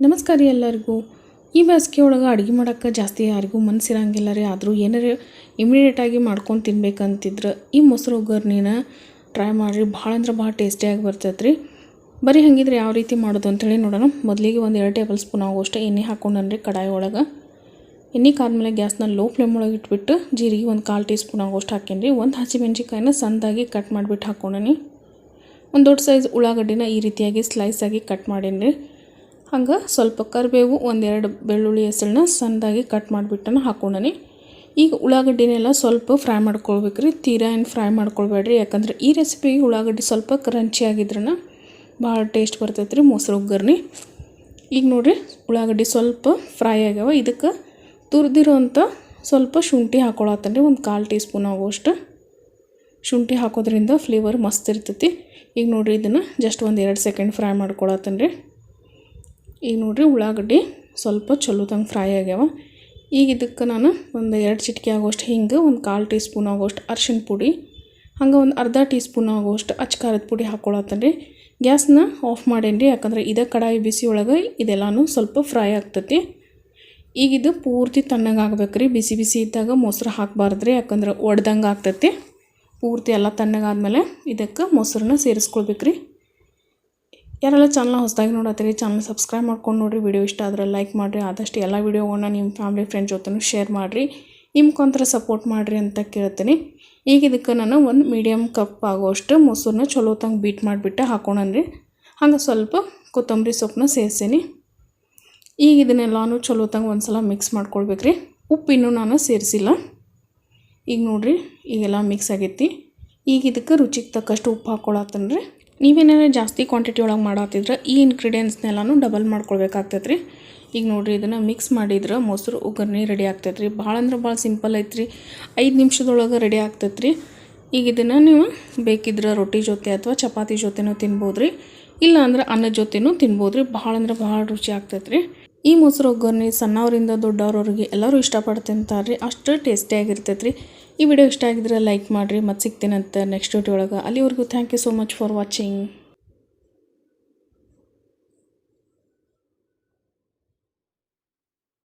ನಮಸ್ಕಾರ ಎಲ್ಲರಿಗೂ. ಈ ಬೇಸಿಗೆ ಒಳಗೆ ಅಡುಗೆ ಮಾಡೋಕ್ಕೆ ಜಾಸ್ತಿ ಯಾರಿಗೂ ಮನಸ್ಸಿರಂಗಿಲ್ಲ ರೀ ಆದರೂ ಏನಾರು ಇಮಿಡಿಯೇಟಾಗಿ ಮಾಡ್ಕೊಂಡು ತಿನ್ಬೇಕಂತಿದ್ರೆ ಈ ಮೊಸರು ಒಗ್ಗರ್ಣಿನ ಟ್ರೈ ಮಾಡಿರಿ. ಭಾಳ ಅಂದ್ರೆ ಭಾಳ ಟೇಸ್ಟಿಯಾಗಿ ಬರ್ತೈತೆ ರೀ ಬರೀ ಹಾಗಿದ್ರೆ ಯಾವ ರೀತಿ ಮಾಡೋದು ಅಂಥೇಳಿ ನೋಡೋಣ. ಮೊದಲಿಗೆ ಒಂದು ಎರಡು ಟೇಬಲ್ ಸ್ಪೂನ್ ಆಗುವಷ್ಟು ಎಣ್ಣೆ ಹಾಕ್ಕೊಂಡನ್ರಿ ಕಡಾಯಿ ಒಳಗೆ. ಎಣ್ಣೆ ಕಾದ್ಮೇಲೆ ಗ್ಯಾಸ್ನ ಲೋ ಫ್ಲೇಮ್ ಒಳಗೆ ಇಟ್ಬಿಟ್ಟು ಜೀರಿಗೆ ಒಂದು ಕಾಲು ಟೀ ಸ್ಪೂನ್ ಆಗೋಷ್ಟು ಹಾಕೇನಿ ರೀ ಒಂದು ಹಸಿಮೆಣ್ಸಿಕಾಯಿನ ಸಣ್ಣದಾಗಿ ಕಟ್ ಮಾಡಿಬಿಟ್ಟು ಹಾಕ್ಕೊಂಡನಿ ಒಂದು ದೊಡ್ಡ ಸೈಜ್ ಉಳ್ಳಾಗಡ್ಡಿನ ಈ ರೀತಿಯಾಗಿ ಸ್ಲೈಸಾಗಿ ಕಟ್ ಮಾಡೀನಿ ರೀ ಹಂಗೆ ಸ್ವಲ್ಪ ಕರಿಬೇವು, ಒಂದೆರಡು ಬೆಳ್ಳುಳ್ಳಿ ಹೆಸರನ್ನ ಸಣ್ಣದಾಗಿ ಕಟ್ ಮಾಡಿಬಿಟ್ಟನ ಹಾಕೊಂಡನಿ. ಈಗ ಉಳ್ಳಾಗಡ್ಡಿನೆಲ್ಲ ಸ್ವಲ್ಪ ಫ್ರೈ ಮಾಡ್ಕೊಳ್ಬೇಕು ರೀ ತೀರಾ ಏನು ಫ್ರೈ ಮಾಡ್ಕೊಳ್ಬೇಡ್ರಿ. ಯಾಕಂದ್ರೆ ಈ ರೆಸಿಪಿಗೆ ಉಳ್ಳಾಗಡ್ಡಿ ಸ್ವಲ್ಪ ಕ್ರಂಚಿ ಆಗಿದ್ರನ ಭಾಳ ಟೇಸ್ಟ್ ಬರ್ತೈತೆ ರೀ ಮೊಸರು ಒಗ್ಗರ್ನಿ ಈಗ ನೋಡಿರಿ, ಉಳ್ಳಾಗಡ್ಡಿ ಸ್ವಲ್ಪ ಫ್ರೈ ಆಗ್ಯಾವ. ಇದಕ್ಕೆ ತುರಿದಿರೋಂಥ ಸ್ವಲ್ಪ ಶುಂಠಿ ಹಾಕ್ಕೊಳತ್ತೇನೆ ರೀ ಒಂದು ಕಾಲು ಟೀ ಸ್ಪೂನ್ ಆಗುವಷ್ಟು ಶುಂಠಿ ಹಾಕೋದ್ರಿಂದ ಫ್ಲೇವರ್ ಮಸ್ತ್ ಇರ್ತೈತಿ. ಈಗ ನೋಡಿರಿ, ಇದನ್ನು ಜಸ್ಟ್ ಒಂದು ಎರಡು ಸೆಕೆಂಡ್ ಫ್ರೈ ಮಾಡ್ಕೊಳತ್ತೇನೆ ರೀ ಈಗ ನೋಡಿರಿ ಉಳ್ಳಾಗಡ್ಡಿ ಸ್ವಲ್ಪ ಚಲೋತಂಗೆ ಫ್ರೈ ಆಗ್ಯಾವ. ಈಗ ಇದಕ್ಕೆ ನಾನು ಒಂದು ಎರಡು ಚಿಟಿಕೆ ಆಗೋಷ್ಟು ಹಿಂಗೆ, ಒಂದು ಕಾಲು ಟೀ ಸ್ಪೂನ್ ಆಗೋಷ್ಟು ಅರ್ಶಿಣ ಪುಡಿ, ಹಂಗೆ ಒಂದು ಅರ್ಧ ಟೀ ಸ್ಪೂನ್ ಆಗೋಷ್ಟು ಅಚ್ಚ ಖಾರದ ಪುಡಿ ಹಾಕ್ಕೊಳತ್ತೇನೆ ರೀ ಗ್ಯಾಸ್ನ ಆಫ್ ಮಾಡೇನಿ ರೀ ಯಾಕಂದ್ರೆ ಇದೇ ಕಡಾಯಿ ಬಿಸಿ ಒಳಗೆ ಇದೆಲ್ಲನೂ ಸ್ವಲ್ಪ ಫ್ರೈ ಆಗ್ತೈತಿ. ಈಗ ಇದು ಪೂರ್ತಿ ತಣ್ಣಗಾಗ್ಬೇಕು ರೀ ಬಿಸಿ ಬಿಸಿ ಇದ್ದಾಗ ಮೊಸರು ಹಾಕಬಾರ್ದು ರೀ ಯಾಕಂದ್ರೆ ಒಡ್ದಂಗೆ ಆಗ್ತೈತಿ. ಪೂರ್ತಿ ಎಲ್ಲ ತಣ್ಣಗಾದ್ಮೇಲೆ ಇದಕ್ಕೆ ಮೊಸರನ್ನ ಸೇರಿಸ್ಕೊಳ್ಬೇಕು ರೀ ಯಾರೆಲ್ಲ ಚಾನಲ್ನ ಹೊಸದಾಗಿ ನೋಡತ್ತೀರಿ ಚಾನಲ್ ಸಬ್ಸ್ಕ್ರೈಬ್ ಮಾಡ್ಕೊಂಡು ನೋಡಿರಿ ವಿಡಿಯೋ ಇಷ್ಟ ಆದರೆ ಲೈಕ್ ಮಾಡಿರಿ, ಆದಷ್ಟು ಎಲ್ಲ ವೀಡಿಯೋಗಳನ್ನ ನಿಮ್ಮ ಫ್ಯಾಮಿಲಿ ಫ್ರೆಂಡ್ ಜೊತೆನೂ ಶೇರ್ ಮಾಡಿರಿ ನಿಮ್ಮ ಮುಖಾಂತರ ಸಪೋರ್ಟ್ ಮಾಡಿರಿ ಅಂತ ಕೇಳ್ತೀನಿ. ಈಗ ಇದಕ್ಕೆ ನಾನು ಒಂದು ಮೀಡಿಯಮ್ ಕಪ್ ಆಗೋಷ್ಟು ಮೊಸರನ್ನ ಚಲೋ ತಂಗೆ ಬೀಟ್ ಮಾಡಿಬಿಟ್ಟು ಹಾಕೊಂಡ್ರಿ ಹಂಗೆ ಸ್ವಲ್ಪ ಕೊತ್ತಂಬರಿ ಸೊಪ್ಪನ್ನ ಸೇರಿಸೀನಿ. ಈಗ ಇದನ್ನೆಲ್ಲನೂ ಚಲೋ ತಂಗೆ ಒಂದು ಸಲ ಮಿಕ್ಸ್ ಮಾಡ್ಕೊಳ್ಬೇಕ್ರಿ. ಉಪ್ಪು ಇನ್ನೂ ನಾನು ಸೇರಿಸಿಲ್ಲ. ಈಗ ನೋಡಿರಿ, ಈಗೆಲ್ಲ ಮಿಕ್ಸ್ ಆಗೈತಿ. ಈಗ ಇದಕ್ಕೆ ರುಚಿಗೆ ತಕ್ಕಷ್ಟು ಉಪ್ಪು ಹಾಕ್ಕೊಳತ್ತೇನೆ ರೀ ನೀವೇನಾರ ಜಾಸ್ತಿ ಕ್ವಾಂಟಿಟಿ ಒಳಗೆ ಮಾಡತ್ತಿದ್ರೆ ಈ ಇಂಗ್ರೀಡಿಯೆಂಟ್ಸ್ನೆಲ್ಲನೂ ಡಬಲ್ ಮಾಡ್ಕೊಳ್ಬೇಕಾಗ್ತೈತೆ ರೀ ಈಗ ನೋಡಿರಿ ಇದನ್ನು ಮಿಕ್ಸ್ ಮಾಡಿದ್ರೆ ಮೊಸರು, ಒಗ್ಗರಣೆ ರೆಡಿ ಆಗ್ತೈತೆ ರೀ ಭಾಳ ಅಂದ್ರೆ ಭಾಳ ಸಿಂಪಲ್ ಐತೆ ರೀ ಐದು ನಿಮಿಷದೊಳಗೆ ರೆಡಿ ಆಗ್ತೈತೆ ರೀ ಈಗ ಇದನ್ನು ನೀವು ಬೇಕಿದ್ರೆ ರೊಟ್ಟಿ ಜೊತೆ ಅಥವಾ ಚಪಾತಿ ಜೊತೆನೂ ತಿನ್ಬೋದು ರೀ ಇಲ್ಲ ಅಂದ್ರೆ ಅನ್ನದ ಜೊತೆನೂ ತಿನ್ಬೋದು ರೀ ಭಾಳ ಅಂದ್ರೆ ಭಾಳ ರುಚಿ ಆಗ್ತೈತೆ ರೀ ಈ ಮೊಸರು ಒಗ್ಗರಣೆ ಸಣ್ಣವರಿಂದ ದೊಡ್ಡವ್ರವ್ರಿಗೆ ಎಲ್ಲರೂ ಇಷ್ಟಪಟ್ಟು ತಿಂತಾರೆ ರೀ ಅಷ್ಟು ಟೇಸ್ಟಿಯಾಗಿರ್ತೈತೆ ರೀ ಈ ವಿಡಿಯೋ ಇಷ್ಟ ಆಗಿದ್ರೆ ಲೈಕ್ ಮಾಡಿರಿ. ಮತ್ತು ಸಿಗ್ತೀನಂತ ನೆಕ್ಸ್ಟ್ ವಿಡಿಯೋ ಒಳಗೆ. ಅಲ್ಲಿವರೆಗೂ thank you so much for watching